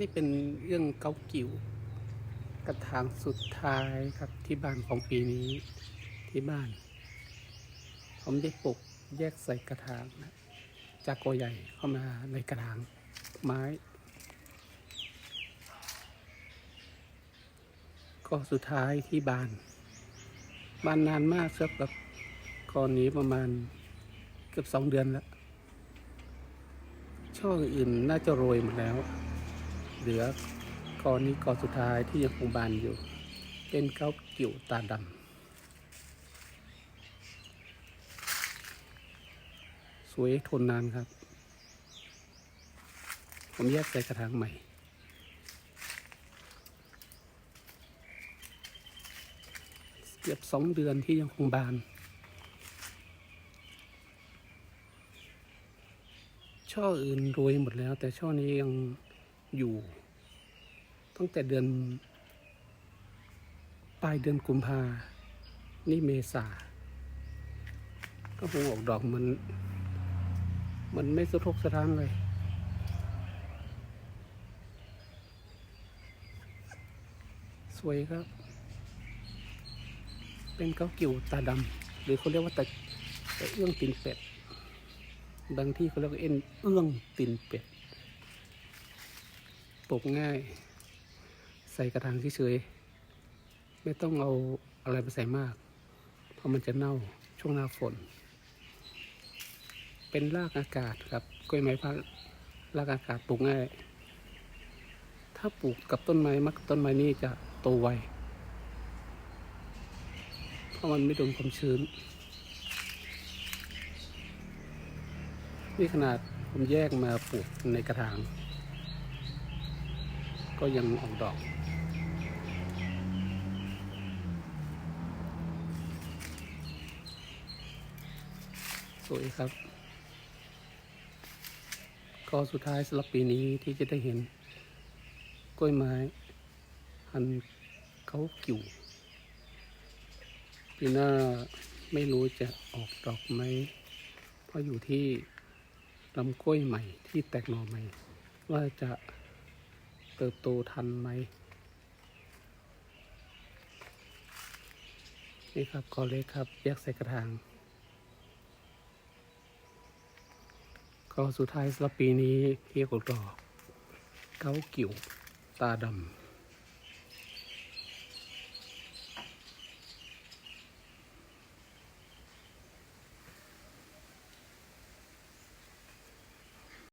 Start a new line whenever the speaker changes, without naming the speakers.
นี่เป็นเรื่องเกากิ๋วกระถางสุดท้ายครับที่บ้านของปีนี้ที่บ้าน ผมได้ปลูกแยกใส่กระถางนะจากกใหญ่เข้ามาในกระถางไม้ ก็สุดท้ายที่บ้านบ้านนานมากครับกับก่อนนี้ประมาณเกือบสองเดือนแล้ว ช่ออื่นน่าจะโรยหมดแล้ว เหลือกอนนี้กอนสุดท้ายที่ยังคงบานอยู่ เป็นเก้ากิ่วตาดำสวยทนนานครับ ผมแยกใส่กระถางใหม่เกือบสองเดือนที่ยังคงบาน ช่ออื่นโรยหมดแล้ว แต่ช่อนี้ยัง อยู่ ตั้งแต่เดือน ปลายเดือนกุมภา นี่เมษา ก็คงออกดอกมัน มันไม่สะทกสะท้านเลย สวยครับ เป็นเก้ากิ่วตาดำหรือเขาเรียกว่าตะเอื้องตีนเป็ดบางที่เขาเรียกว่าเอ็นเอื้องตีนเป็ด ปลูกง่าย ใส่กระถางเฉยๆไม่ต้องเอาอะไรไปใส่มาก เพราะมันจะเน่าช่วงหน้าฝน เป็นรากอากาศครับกล้วยไม้พันรากอากาศปลูกง่าย ถ้าปลูกกับต้นไม้มักต้นไม้นี่จะโตไวเพราะมันไม่โดนความชื้น นี่ขนาดผมแยกมาปลูกในกระถาง ก็ยังออกดอก สวยครับ ก็สุดท้ายสำหรับปีนี้ที่จะได้เห็น กล้วยไม้พันเขากิ่วปีหน้าไม่รู้จะออกดอกไหม เพราะอยู่ที่ลำกล้วยใหม่ที่แตกหน่อใหม่ ว่าจะ เติบโตทันไหมนี่ครับกอเล็กครับแยกใส่กระถางก็สุดท้ายสำหรับปีนี้ที่ออกดอกเก้ากิ่วตาดำ